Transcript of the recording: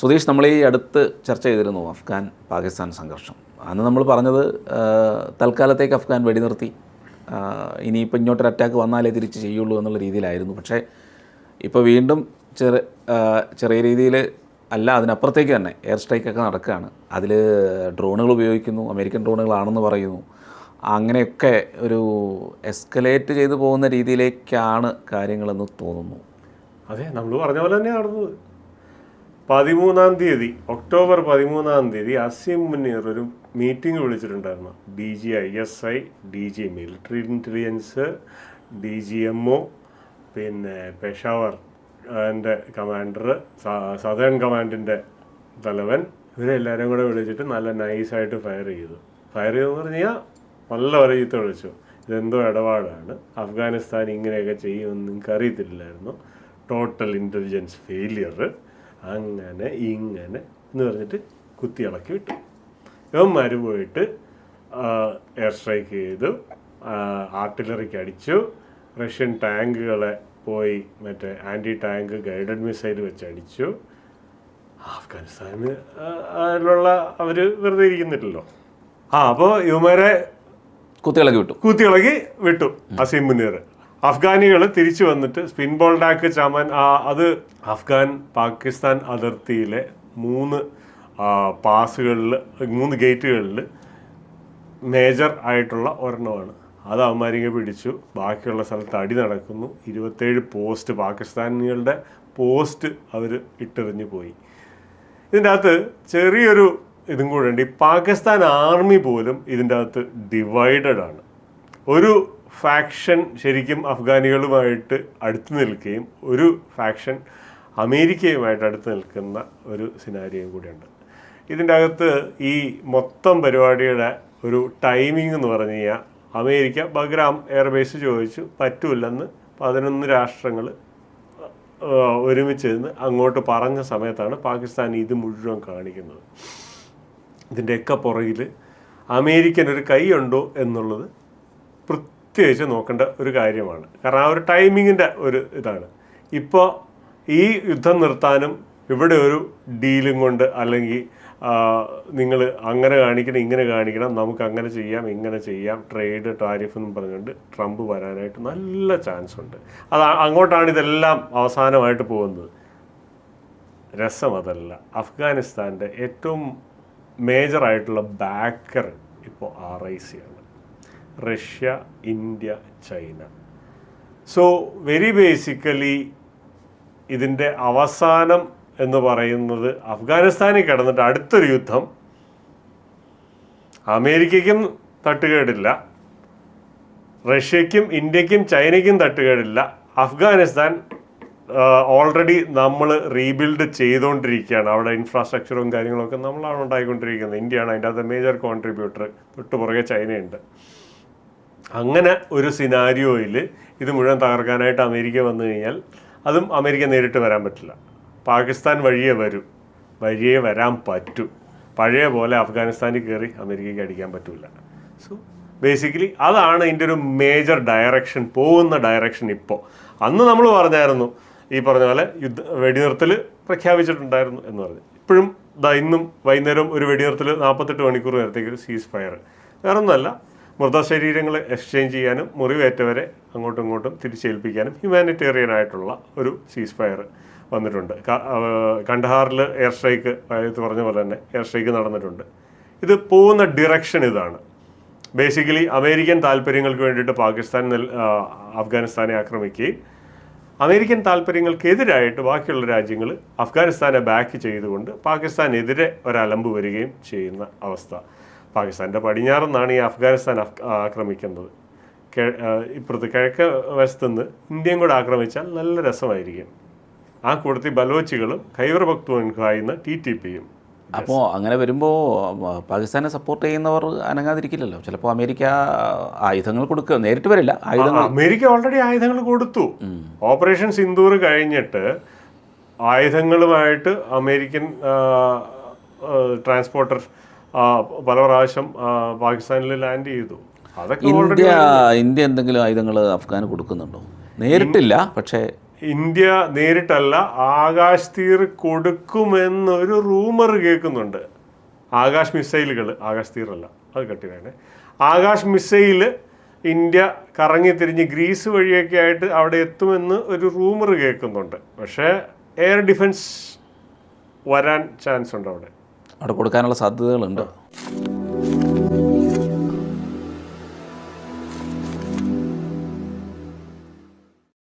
സുധീഷ് നമ്മൾ ഈ അടുത്ത് ചർച്ച ചെയ്തിരുന്നു അഫ്ഗാൻ പാകിസ്ഥാൻ സംഘർഷം. അന്ന് നമ്മൾ പറഞ്ഞത് തൽക്കാലത്തേക്ക് അഫ്ഗാൻ വെടിനിർത്തി. ഇനിയിപ്പോൾ ഇങ്ങോട്ടൊരു അറ്റാക്ക് വന്നാലേ തിരിച്ച് ചെയ്യുള്ളൂ എന്നുള്ള രീതിയിലായിരുന്നു. പക്ഷേ ഇപ്പോൾ വീണ്ടും ചെറിയ ചെറിയ രീതിയിൽ അല്ല അതിനപ്പുറത്തേക്ക് തന്നെ എയർ സ്ട്രൈക്കൊക്കെ നടക്കുകയാണ്. അതിൽ ഡ്രോണുകൾ ഉപയോഗിക്കുന്നു അമേരിക്കൻ ഡ്രോണുകളാണെന്ന് പറയുന്നു. അങ്ങനെയൊക്കെ ഒരു എസ്കലേറ്റ് ചെയ്തു പോകുന്ന രീതിയിലേക്കാണ് കാര്യങ്ങളെന്ന് തോന്നുന്നു. അതെ നമ്മൾ പറഞ്ഞ പോലെ തന്നെ നടന്നത്. പതിമൂന്നാം തീയതി ഒക്ടോബർ പതിമൂന്നാം തീയതി അസീം മുന്നീർ ഒരു മീറ്റിംഗ് വിളിച്ചിട്ടുണ്ടായിരുന്നു. D G I S I D G military intelligence D G M O പിന്നെ പെഷാവർ എന്റെ കമാൻഡർ സദേൺ കമാൻഡിന്റെ തലവൻ. ഇവരെല്ലാവരും കൂടെ വിളിച്ചിട്ട് നല്ല നൈസായിട്ട് ഫയർ ചെയ്തു. ഫയർ ചെയ്തെന്ന് പറഞ്ഞാൽ നല്ല ഒരു വിളിച്ചു. ഇതെന്തോ ഇടപാടാണ്. അഫ്ഗാനിസ്ഥാൻ ഇങ്ങനെയൊക്കെ ചെയ്യുമെന്ന് നിങ്ങൾക്ക് അറിയത്തില്ലായിരുന്നു ടോട്ടൽ ഇന്റലിജൻസ് ഫെയിലിയർ അങ്ങനെ ഇങ്ങനെ എന്ന് പറഞ്ഞിട്ട് കുത്തി ഇളക്കി വിട്ടു. ഇവന്മാർ പോയിട്ട് എയർ സ്ട്രൈക്ക് ചെയ്തു ആർട്ടിലറിക്ക് അടിച്ചു. റഷ്യൻ ടാങ്കുകളെ പോയി മറ്റേ ആന്റി ടാങ്ക് ഗൈഡഡ് മിസൈൽ വെച്ച് അടിച്ചു. അഫ്ഗാനിസ്ഥാനിലുള്ള അവർ വെറുതെ ഇരിക്കുന്നില്ലല്ലോ. ആ അപ്പോൾ ഇവന്മാരെ കുത്തികളൊക്കെ വിട്ടു. കൂത്തിയിളകി വിട്ടു അസീം മുനീർ. അഫ്ഗാനികൾ തിരിച്ചു വന്നിട്ട് സ്പിൻ ബോൾ ഡാക്ക് ചമൻ അത് അഫ്ഗാൻ പാകിസ്ഥാൻ അതിർത്തിയിലെ മൂന്ന് പാസുകളിൽ മൂന്ന് ഗേറ്റുകളിൽ മേജർ ആയിട്ടുള്ള ഒരെണ്ണമാണ്. അത് അവന്മാരിങ്ങ് പിടിച്ചു. ബാക്കിയുള്ള സ്ഥലത്ത് അടി നടക്കുന്നു. ഇരുപത്തേഴ് പോസ്റ്റ് പാകിസ്ഥാനികളുടെ പോസ്റ്റ് അവർ ഇട്ടെറിഞ്ഞു പോയി. ഇതിന്റെ അകത്ത് ചെറിയൊരു ഇതും കൂടെ ഉണ്ട്. ഈ പാകിസ്ഥാൻ ആർമി പോലും ഇതിന്റെ അകത്ത് ഡിവൈഡഡ് ആണ് ഒരു ഫാക്ഷൻ ശരിക്കും അഫ്ഗാനികളുമായിട്ട് അടുത്ത് നിൽക്കുകയും ഒരു ഫാക്ഷൻ അമേരിക്കയുമായിട്ട് അടുത്ത് നിൽക്കുന്ന ഒരു സിനാരിയും കൂടിയുണ്ട്. ഇതിന്റെ അകത്ത് ഈ മൊത്തം പരിപാടിയുടെ ഒരു ടൈമിംഗ് എന്ന് പറഞ്ഞു കഴിഞ്ഞാൽ അമേരിക്ക ബഗ്രാം എയർബേസ് ചോദിച്ചു പറ്റൂലെന്ന് പതിനൊന്ന് രാഷ്ട്രങ്ങൾ ഒരുമിച്ച് നിന്ന് അങ്ങോട്ട് പറഞ്ഞ സമയത്താണ് പാകിസ്ഥാൻ ഇത് മുഴുവൻ കാണിക്കുന്നത്. ഇതിന്റെയൊക്കെ പുറകിൽ അമേരിക്കൻ ഒരു കൈയുണ്ടോ എന്നുള്ളത് പ്രത്യേകിച്ച് നോക്കേണ്ട ഒരു കാര്യമാണ്. കാരണം ആ ഒരു ടൈമിങ്ങിന്റെ ഒരു ഇതാണ്. ഇപ്പോൾ ഈ യുദ്ധം നിർത്താനും ഇവിടെ ഒരു ഡീലും കൊണ്ട് അല്ലെങ്കിൽ നിങ്ങൾ അങ്ങനെ കാണിക്കണം ഇങ്ങനെ കാണിക്കണം നമുക്ക് അങ്ങനെ ചെയ്യാം ഇങ്ങനെ ചെയ്യാം ട്രേഡ് ടാരിഫ് എന്നും പറഞ്ഞുകൊണ്ട് ട്രംപ് വരാനായിട്ട് നല്ല ചാൻസ് ഉണ്ട്. അത് അങ്ങോട്ടാണ് ഇതെല്ലാം അവസാനമായിട്ട് പോകുന്നത്. രസം അതല്ല. അഫ്ഗാനിസ്ഥാന്റെ ഏറ്റവും മേജറായിട്ടുള്ള ബാക്കർ ഇപ്പോൾ ആർ ഐ സി ആണ്. Russia India China. So very basically ഇതിന്റെ അവസാനം എന്ന് പറയുന്നത് അഫ്ഗാനിസ്ഥാനിൽ കിടന്നിട്ട് അടുത്തൊരു യുദ്ധം. അമേരിക്കയ്ക്കും തട്ടുകേടില്ല. റഷ്യയ്ക്കും ഇന്ത്യക്കും ചൈനയ്ക്കും തട്ടുകേടില്ല. അഫ്ഗാനിസ്ഥാൻ ഓൾറെഡി നമ്മൾ റീബിൽഡ് ചെയ്തുകൊണ്ടിരിക്കുകയാണ് അവിടെ ഇൻഫ്രാസ്ട്രക്ചറും കാര്യങ്ങളൊക്കെ നമ്മളാണ് ഉണ്ടായിക്കൊണ്ടിരിക്കുന്നത്. ഇന്ത്യയാണ് അതിന്റെ അകത്ത് മേജർ കോൺട്രിബ്യൂട്ടർ തൊട്ടുപുറകെ ചൈനയുണ്ട്. അങ്ങനെ ഒരു സിനാരിയോയിൽ ഇത് മുഴുവൻ തകർക്കാനായിട്ട് അമേരിക്ക വന്നു കഴിഞ്ഞാൽ അതും അമേരിക്ക നേരിട്ട് വരാൻ പറ്റില്ല. പാകിസ്ഥാൻ വഴിയേ വരും. വഴിയേ വരാൻ പറ്റൂ. പഴയ പോലെ അഫ്ഗാനിസ്ഥാനിൽ കയറി അമേരിക്കയ്ക്ക് അടിക്കാൻ പറ്റില്ല സോ ബേസിക്കലി അതാണ് ഇതിന്റെ ഒരു മേജർ ഡയറക്ഷൻ പോകുന്ന ഡയറക്ഷൻ ഇപ്പോൾ അന്ന് നമ്മൾ പറഞ്ഞായിരുന്നു ഈ പറഞ്ഞ പോലെ യുദ്ധ വെടിനിർത്തൽ പ്രഖ്യാപിച്ചിട്ടുണ്ടായിരുന്നു എന്ന് പറഞ്ഞു. ഇപ്പോഴും ഇന്നും വൈകുന്നേരം ഒരു വെടിനിർത്തൽ നാൽപ്പത്തെട്ട് മണിക്കൂർ നേരത്തേക്ക് ഒരു സീസ് ഫയർ വേറൊന്നുമല്ല. മൃതശരീരങ്ങൾ എക്സ്ചേഞ്ച് ചെയ്യാനും മുറിവേറ്റവരെ അങ്ങോട്ടും ഇങ്ങോട്ടും തിരിച്ചേൽപ്പിക്കാനും ഹ്യൂമാനിറ്റേറിയൻ ആയിട്ടുള്ള ഒരു സീസ് ഫയർ വന്നിട്ടുണ്ട് കണ്ടഹാറിൽ എയർ സ്ട്രൈക്ക് അതായത് പറഞ്ഞ പോലെ തന്നെ എയർ സ്ട്രൈക്ക് നടന്നിട്ടുണ്ട്. ഇത് പോകുന്ന ഡിറക്ഷൻ ഇതാണ്. ബേസിക്കലി അമേരിക്കൻ താല്പര്യങ്ങൾക്ക് വേണ്ടിയിട്ട് പാകിസ്ഥാൻ അഫ്ഗാനിസ്ഥാനെ ആക്രമിക്കുകയും അമേരിക്കൻ താല്പര്യങ്ങൾക്കെതിരായിട്ട് ബാക്കിയുള്ള രാജ്യങ്ങൾ അഫ്ഗാനിസ്ഥാനെ ബാക്ക് ചെയ്തുകൊണ്ട് പാകിസ്ഥാനെതിരെ ഒരലമ്പ് വരികയും ചെയ്യുന്ന അവസ്ഥ. പാകിസ്ഥാന്റെ പടിഞ്ഞാറെന്നാണ് ഈ അഫ്ഗാനിസ്ഥാൻ അഫ് ആക്രമിക്കുന്നത്. ഇപ്പുറത്ത് കിഴക്ക് വശത്തുനിന്ന് ഇന്ത്യയും കൂടെ ആക്രമിച്ചാൽ നല്ല രസമായിരിക്കും. ആ കൂട്ടത്തിൽ ബലോച്ചികളും ഖൈബർ ഭക്തുവായുന്ന ടി ടി പിയും. അപ്പോൾ അങ്ങനെ വരുമ്പോൾ പാകിസ്ഥാനെ സപ്പോർട്ട് ചെയ്യുന്നവർ അനങ്ങാതിരിക്കില്ലല്ലോ. ചിലപ്പോൾ അമേരിക്ക ആയുധങ്ങൾ കൊടുക്കുക. നേരിട്ട് വരില്ല. ആയുധങ്ങൾ അമേരിക്ക ഓൾറെഡി ആയുധങ്ങൾ കൊടുത്തു. ഓപ്പറേഷൻ സിന്ദൂർ കഴിഞ്ഞിട്ട് ആയുധങ്ങളുമായിട്ട് അമേരിക്കൻ ട്രാൻസ്പോർട്ടർ പല പ്രാവശ്യം പാകിസ്ഥാനിൽ ലാൻഡ് ചെയ്തു. അതൊക്കെ ഇന്ത്യ ഇന്ത്യ എന്തെങ്കിലും ആയുധങ്ങൾ അഫ്ഗാന് കൊടുക്കുന്നുണ്ടോ? നേരിട്ടില്ല പക്ഷേ ഇന്ത്യ നേരിട്ടല്ല ആകാശ് തീർ കൊടുക്കുമെന്നൊരു റൂമർ കേൾക്കുന്നുണ്ട്. ആകാശ് മിസൈലുകൾ ആകാശ് തീറല്ല അല്ല അത് കട്ടിയാണ് ആകാശ് മിസൈൽ ഇന്ത്യ കറങ്ങി തിരിഞ്ഞ് ഗ്രീസ് വഴിയൊക്കെ ആയിട്ട് അവിടെ എത്തുമെന്ന് ഒരു റൂമർ കേൾക്കുന്നുണ്ട്. പക്ഷേ എയർ ഡിഫൻസ് വരാൻ ചാൻസ് ഉണ്ട് അവിടെ. അവിടെ കൊടുക്കാനുള്ള സാധ്യതകളുണ്ട്.